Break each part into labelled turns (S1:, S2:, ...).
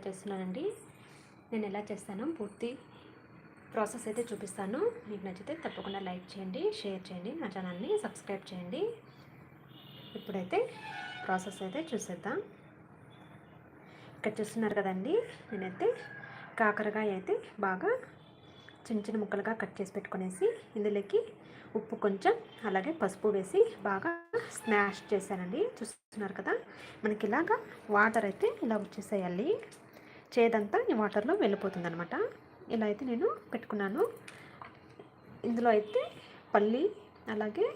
S1: అయితే చేస్తున్నానండి. నేను ఎలా చేస్తానో పూర్తి ప్రాసెస్ అయితే చూపిస్తాను. మీకు నచ్చితే తప్పకుండా లైక్ చేయండి షేర్ చేయండి నా ఛానల్ని సబ్స్క్రైబ్ చేయండి. ఇప్పుడైతే ప్రాసెస్ అయితే చూసేద్దాం. ఇక్కడ చూస్తున్నారు కదండి నేనైతే కాకరకాయ అయితే బాగా చిన్న చిన్న ముక్కలుగా కట్ చేసి పెట్టుకునేసి ఇందులోకి ఉప్పు కొంచెం అలాగే పసుపు వేసి బాగా స్మాష్ చేశానండి. చూస్తున్నారు కదా మనకి ఇలాగా వాటర్ అయితే ఇలా వచ్చేసేయాలి. చేదంతా ఈ వాటర్లో వెళ్ళిపోతుంది అనమాట ఇలా అయితే నేను పెట్టుకున్నాను. ఇందులో అయితే పల్లి అలాగే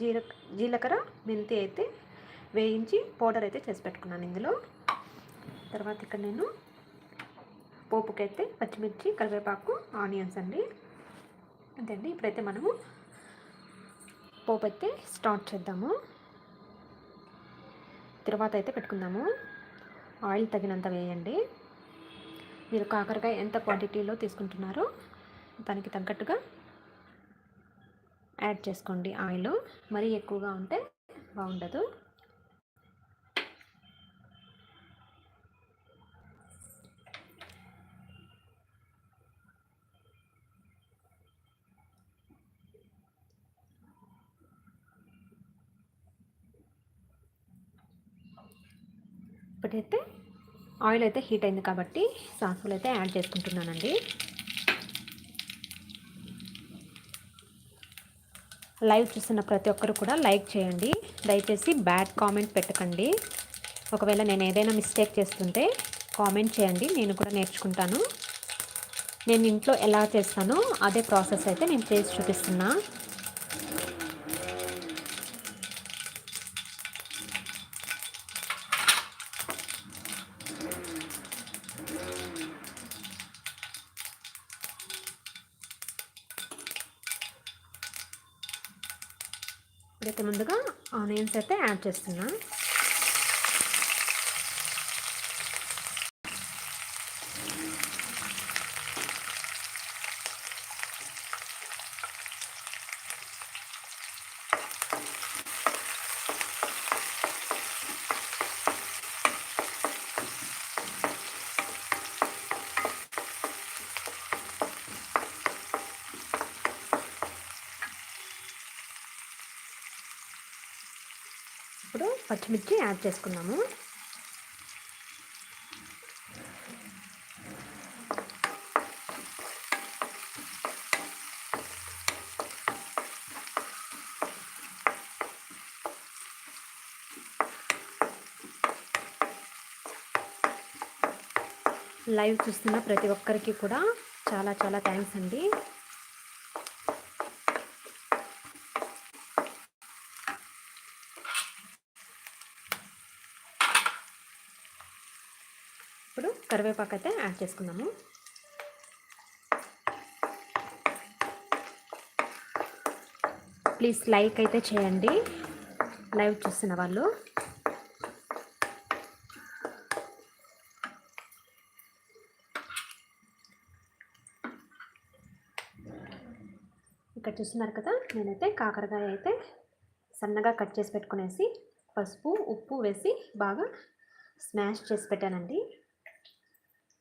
S1: జీల జీలకర్ర మెంతి అయితే వేయించి పౌడర్ అయితే చేసి పెట్టుకున్నాను ఇందులో. తర్వాత ఇక్కడ నేను పోపుకైతే పచ్చిమిర్చి కరివేపాకు ఆనియన్స్ అండి. అంతే అండి. ఇప్పుడైతే మనము పోపు అయితే స్టార్ట్ చేద్దాము. తర్వాత అయితే పెట్టుకుందాము. ఆయిల్ తగినంత వేయండి. మీరు కాకరకాయ ఎంత క్వాంటిటీలో తీసుకుంటున్నారో దానికి తగ్గట్టుగా యాడ్ చేసుకోండి ఆయిల్ మరీ ఎక్కువగా ఉంటే బాగుండదు. ఇప్పుడైతే ఆయిల్ అయితే హీట్ అయింది కాబట్టి సాసులు అయితే యాడ్ చేసుకుంటున్నానండి. లైవ్ చూస్తున్న ప్రతి ఒక్కరు కూడా లైక్ చేయండి. దయచేసి బ్యాడ్ కామెంట్ పెట్టకండి. ఒకవేళ నేను ఏదైనా మిస్టేక్ చేస్తుంటే కామెంట్ చేయండి. నేను కూడా నేర్చుకుంటాను. నేను ఇంట్లో ఎలా చేస్తానో అదే ప్రాసెస్ అయితే నేను చేసి చూపిస్తున్నా ఇప్పుడైతే ముందుగా ఆనియన్స్ అయితే యాడ్ చేస్తున్నా ఇప్పుడు పచ్చిమిర్చి యాడ్ చేసుకున్నాము. లైవ్ చూస్తున్న ప్రతి ఒక్కరికి కూడా చాలా చాలా థ్యాంక్స్ అండి ఇప్పుడు కరివేపాకు అయితే యాడ్ చేసుకుందాము. ప్లీజ్ లైక్ అయితే చేయండి. లైవ్ చూస్తున్న వాళ్ళు. ఇక్కడ చూస్తున్నారు కదా నేనైతే కాకరకాయ అయితే సన్నగా కట్ చేసి పెట్టుకునేసి పసుపు ఉప్పు వేసి బాగా స్మాష్ చేసి పెట్టానండి.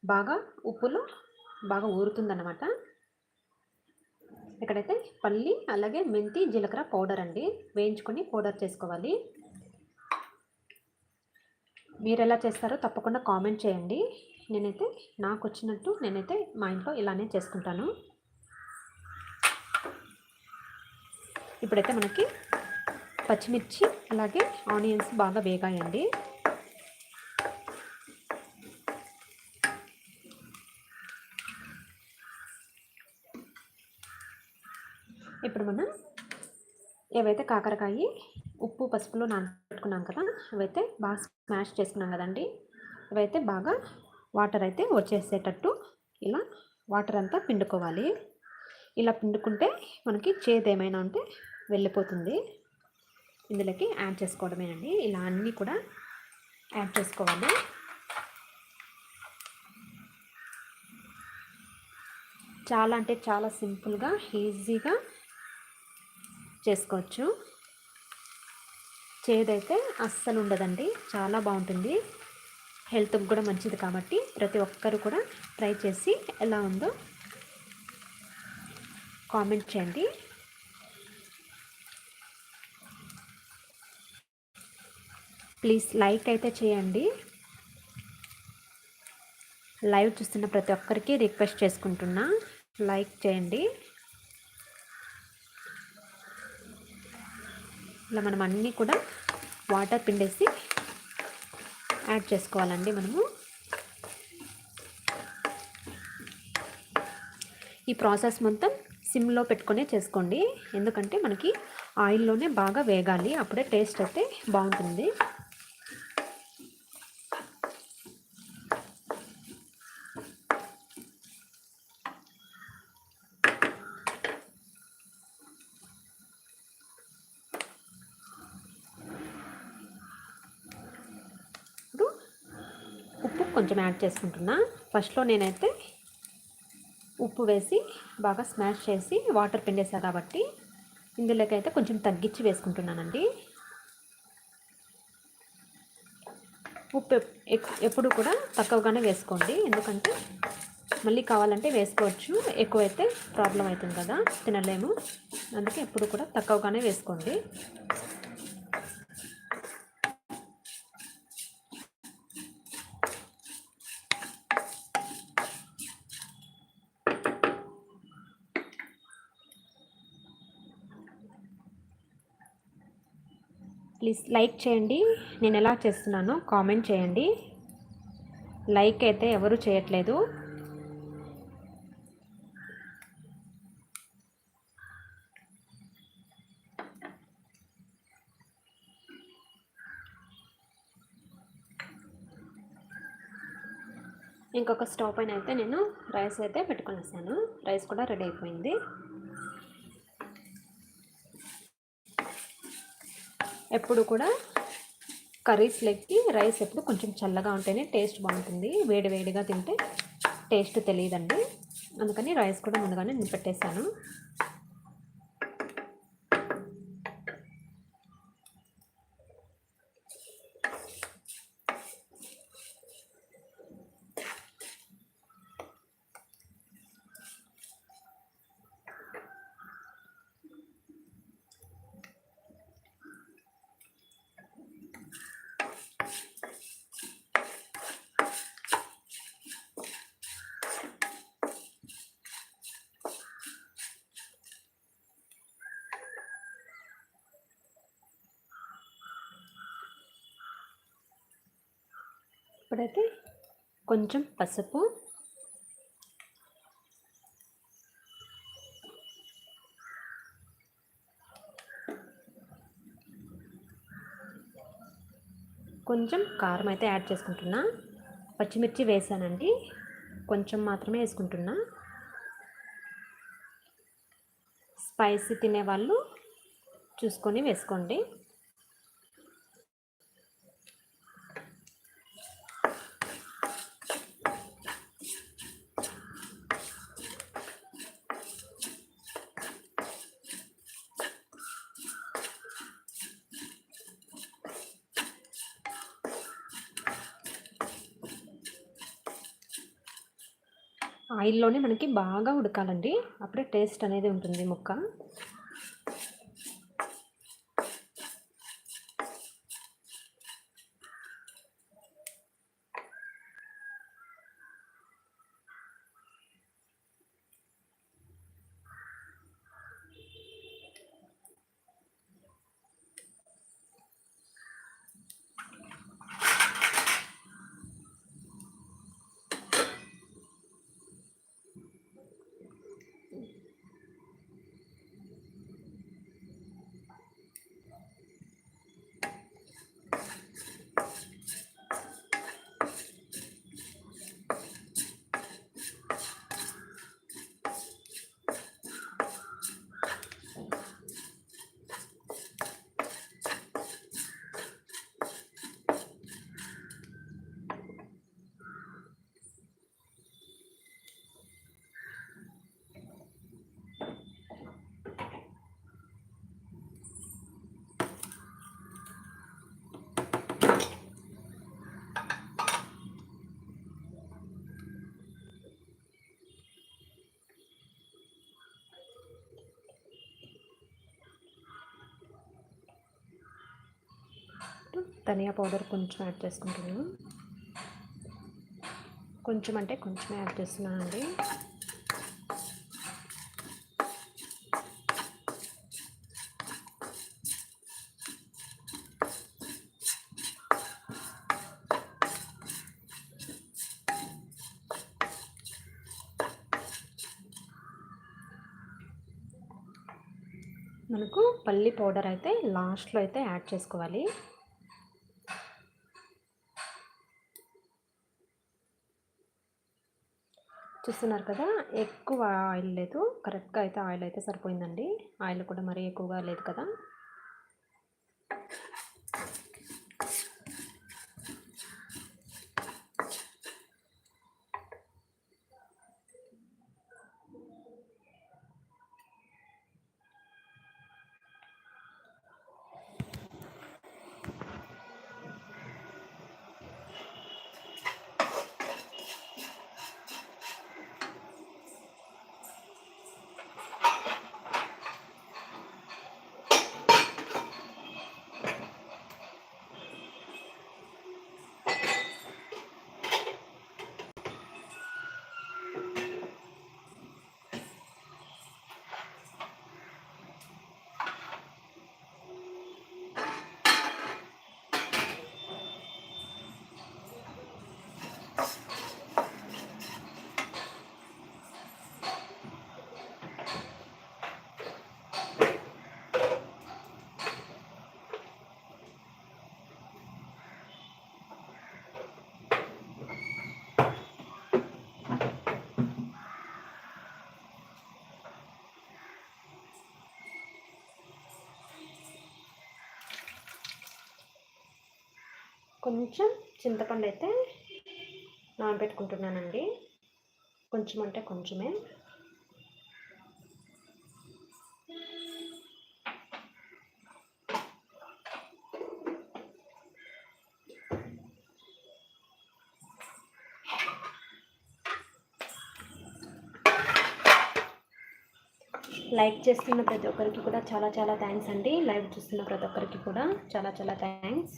S1: బాగా ఉప్పులో బాగా ఊరుతుందన్నమాట. ఇక్కడైతే పల్లి అలాగే మెంతి జీలకర్ర పౌడర్ అండి వేయించుకొని పౌడర్ చేసుకోవాలి. మీరు ఎలా చేస్తారో తప్పకుండా కామెంట్ చేయండి. నేనైతే నాకు వచ్చినట్టు నేనైతే మా ఇంట్లో ఇలానే చేసుకుంటాను. ఇప్పుడైతే మనకి పచ్చిమిర్చి అలాగే ఆనియన్స్ బాగా వేగాయండి. ఇప్పుడు మనం ఏవైతే కాకరకాయ ఉప్పు పసుపులో నానబెట్టుకున్నాం కదా అవైతే బాగా స్మాష్ చేసుకున్నాం కదండి. అవైతే బాగా వాటర్ అయితే వచ్చేసేటట్టు ఇలా వాటర్ అంతా పిండుకోవాలి. ఇలా పిండుకుంటే మనకి చేదు ఏమైనా ఉంటే వెళ్ళిపోతుంది. ఇందులోకి యాడ్ చేసుకోవడమేనండి. ఇలా అన్నీ కూడా యాడ్ చేసుకోవాలి. చాలా అంటే చాలా సింపుల్గా ఈజీగా చేసుకోవచ్చు. చేదైతే అస్సలు ఉండదండి చాలా బాగుంటుంది హెల్త్కి కూడా మంచిది కాబట్టి ప్రతి ఒక్కరు కూడా ట్రై చేసి ఎలా ఉందో కామెంట్ చేయండి. ప్లీజ్ లైక్ అయితే చేయండి. లైవ్ చూస్తున్న ప్రతి ఒక్కరికి రిక్వెస్ట్ చేసుకుంటున్నా. లైక్ చేయండి. ఇలా మనం అన్నీ కూడా వాటర్ పిండేసి యాడ్ చేసుకోవాలండి మనము. ఈ ప్రాసెస్ మొత్తం సిమ్లో పెట్టుకునే చేసుకోండి. ఎందుకంటే మనకి ఆయిల్లోనే బాగా వేగాలి. అప్పుడే టేస్ట్ అయితే బాగుంటుంది ఉప్పు కొంచెం యాడ్ చేసుకుంటున్నా. ఫస్ట్లో నేనైతే ఉప్పు వేసి బాగా స్మాష్ చేసి వాటర్ పిండేసా కాబట్టి ఇందులోకైతే కొంచెం తగ్గించి వేసుకుంటున్నానండి. ఉప్పు ఎప్పుడు కూడా తక్కువగానే వేసుకోండి. ఎందుకంటే మళ్ళీ కావాలంటే వేసుకోవచ్చు. ఎక్కువైతే ప్రాబ్లం అవుతుంది కదా తినలేము. అందుకే ఎప్పుడు కూడా తక్కువగానే వేసుకోండి. ప్లీజ్ లైక్ చేయండి. నేను ఎలా చేస్తున్నానో కామెంట్ చేయండి. లైక్ అయితే ఎవరు చేయట్లేదు. ఇంకొక స్టవ్ పైన అయితే నేను రైస్ అయితే పెట్టుకొని వస్తాను రైస్ కూడా రెడీ అయిపోయింది. ఎప్పుడు కూడా కర్రీస్ లెక్కి రైస్ ఎప్పుడు కొంచెం చల్లగా ఉంటేనే టేస్ట్ బాగుంటుంది. వేడి వేడిగా తింటే టేస్ట్ తెలియదండి. అందుకని రైస్ కూడా ముందుగానే నేను పెట్టేశాను ఇప్పుడైతే కొంచెం పసుపు కొంచెం కారం అయితే యాడ్ చేసుకుంటున్నా. పచ్చిమిర్చి వేసానండి. కొంచెం మాత్రమే వేసుకుంటున్నా. స్పైసీ తినేవాళ్ళు చూసుకొని వేసుకోండి. ఆయిల్లోనే మనకి బాగా ఉడకాలండి. అప్పుడే టేస్ట్ అనేది ఉంటుంది ముక్క. ధనియా పౌడర్ కొంచెం యాడ్ చేసుకుంటున్నాను. కొంచెం అంటే కొంచెం యాడ్ చేస్తున్నానండి మనకు పల్లి పౌడర్ అయితే లాస్ట్లో అయితే యాడ్ చేసుకోవాలి. చూస్తున్నారు కదా ఎక్కువ ఆయిల్ లేదు. కరెక్ట్గా అయితే ఆయిల్ అయితే సరిపోయిందండి. ఆయిల్ కూడా మరీ ఎక్కువగా లేదు కదా. కొంచెం చింతపండు అయితే నానబెట్టుకుంటున్నానండి. కొంచెం అంటే కొంచెమే. లైక్ చేస్తున్న ప్రతి ఒక్కరికి కూడా చాలా చాలా థ్యాంక్స్ అండి. లైవ్ చూస్తున్న ప్రతి ఒక్కరికి కూడా చాలా చాలా థ్యాంక్స్.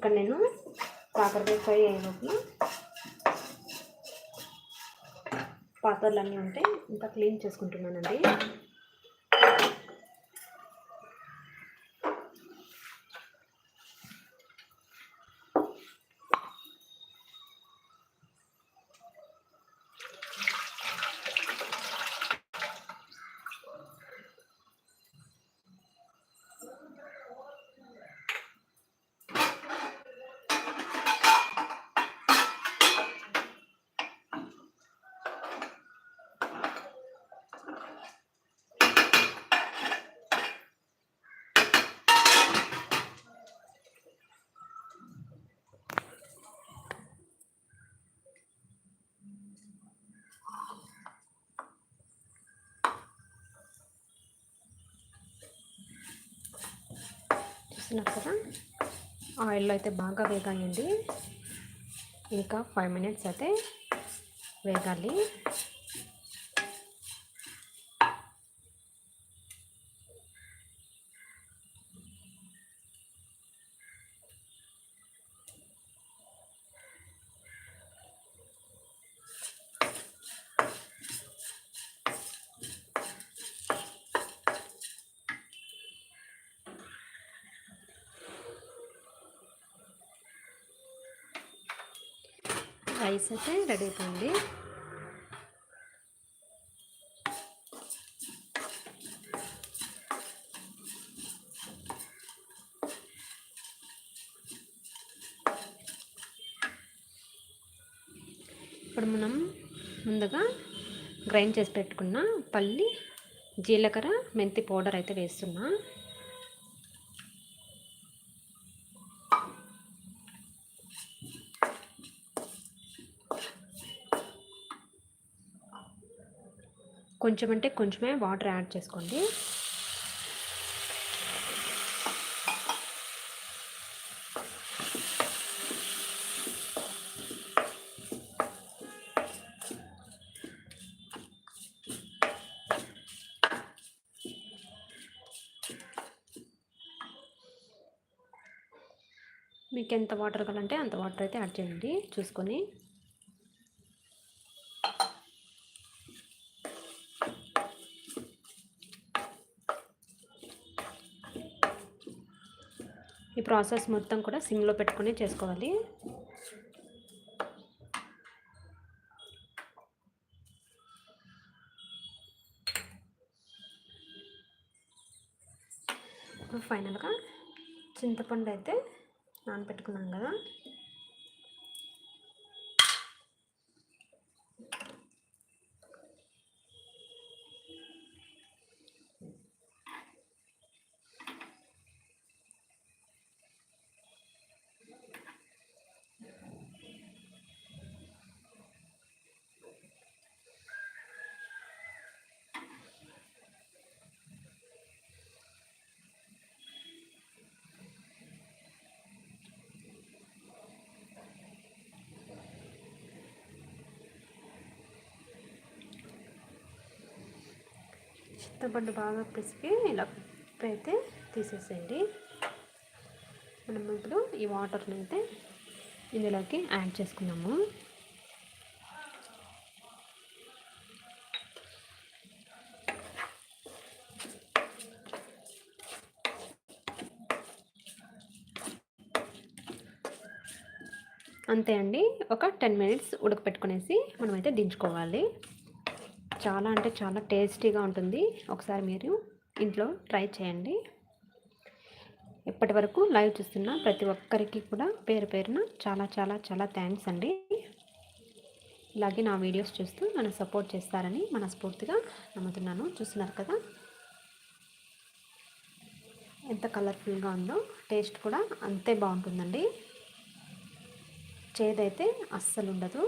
S1: ఇక్కడ నేను కాకరకాయ ఫ్రై అయినప్పుడు పాత్రలు అన్నీ ఉంటే ఇంత క్లీన్ చేసుకుంటున్నానండి. చూస్తున్నారు కదా. ఆయిల్లో అయితే బాగా వేగాయండి. ఇంకా ఫైవ్ మినిట్స్ అయితే వేగాలి. రైస్ అయితే రెడీ అయిపోయింది. ఇప్పుడు మనం ముందుగా గ్రైండ్ చేసి పెట్టుకున్న పల్లి జీలకర్ర మెంతి పౌడర్ అయితే వేస్తున్నా. కొంచెం అంటే కొంచెమే వాటర్ యాడ్ చేసుకోండి. మీకు ఎంత వాటర్ కావాలంటే అంత వాటర్ అయితే యాడ్ చేయండి. చూసుకొని ఈ ప్రాసెస్ మొత్తం కూడా సిమ్లో పెట్టుకునే చేసుకోవాలి. ఇప్పుడు ఫైనల్గా చింతపండు అయితే నానబెట్టుకున్నాం కదా. చింతపండు బాగా పిసికి ఇలా అయితే తీసేసేయండి. మనం ఇప్పుడు ఈ వాటర్ని అయితే ఇందులోకి యాడ్ చేసుకున్నాము. అంతే అండి. ఒక టెన్ మినిట్స్ ఉడకపెట్టుకునేసి మనమైతే దించుకోవాలి. చాలా అంటే చాలా టేస్టీగా ఉంటుంది. ఒకసారి మీరు ఇంట్లో ట్రై చేయండి. ఇప్పటి వరకు లైవ్ చూస్తున్న ప్రతి ఒక్కరికి కూడా పేరు పేరున చాలా చాలా చాలా థ్యాంక్స్ అండి. ఇలాగే నా వీడియోస్ చూస్తూ నన్ను సపోర్ట్ చేస్తారని మనస్ఫూర్తిగా నమ్ముతున్నాను. చూస్తున్నారు కదా? ఎంత కలర్ఫుల్గా ఉందో టేస్ట్ కూడా అంతే బాగుంటుందండి. చేదైతే అస్సలు ఉండదు.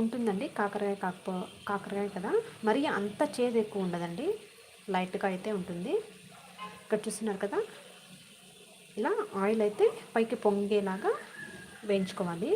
S1: ఉంటుందండి. కాకరకాయ కాకపో కాకరకాయ కదా. మరి అంత చేదు ఎక్కువ ఉండదండి. లైట్గా అయితే ఉంటుంది. ఇక్కడ చూస్తున్నారు కదా. ఇలా ఆయిల్ అయితే పైకి పొంగేలాగా వేయించుకోవాలి.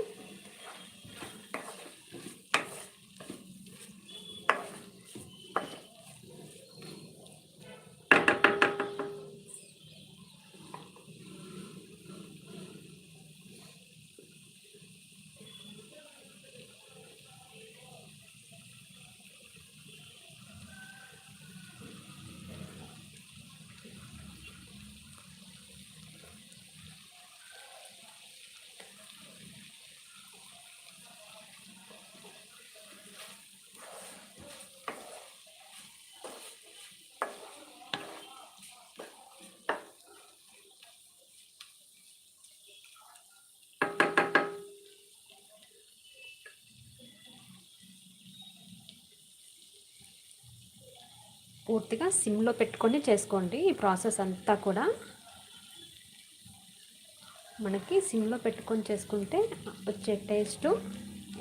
S1: పూర్తిగా సిమ్లో పెట్టుకొని చేసుకోండి ఈ ప్రాసెస్ అంతా కూడా. మనకి సిమ్లో పెట్టుకొని చేసుకుంటే వచ్చే టేస్ట్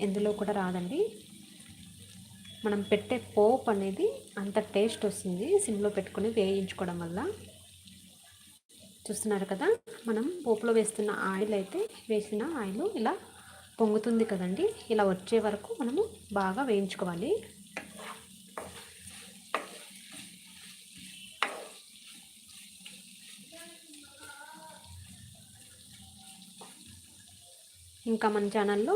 S1: ఎందులో కూడా రాదండి. మనం పెట్టే పోప్ అనేది అంత టేస్ట్ వస్తుంది సిమ్లో పెట్టుకొని వేయించుకోవడం వల్ల. చూస్తున్నారు కదా మనం పోపులో వేస్తున్న ఆయిల్ అయితే వేసిన ఆయిల్ ఇలా పొంగుతుంది కదండి. ఇలా వచ్చే వరకు మనము బాగా వేయించుకోవాలి. ఇంకా మన ఛానల్లో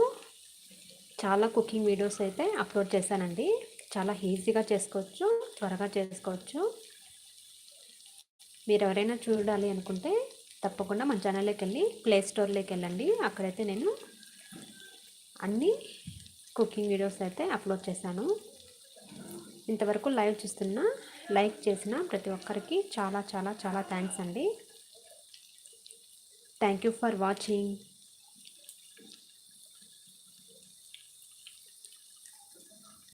S1: చాలా కుకింగ్ వీడియోస్ అయితే అప్లోడ్ చేశానండి. చాలా ఈజీగా చేసుకోవచ్చు త్వరగా చేసుకోవచ్చు. మీరు ఎవరైనా చూడాలి అనుకుంటే తప్పకుండా మన ఛానల్లోకి వెళ్ళి ప్లే స్టోర్లోకి వెళ్ళండి. అక్కడైతే నేను అన్ని కుకింగ్ వీడియోస్ అయితే అప్లోడ్ చేశాను. ఇంతవరకు లైవ్ చూస్తున్న లైక్ చేసిన ప్రతి ఒక్కరికి చాలా చాలా చాలా థ్యాంక్స్ అండి. Thank you for watching.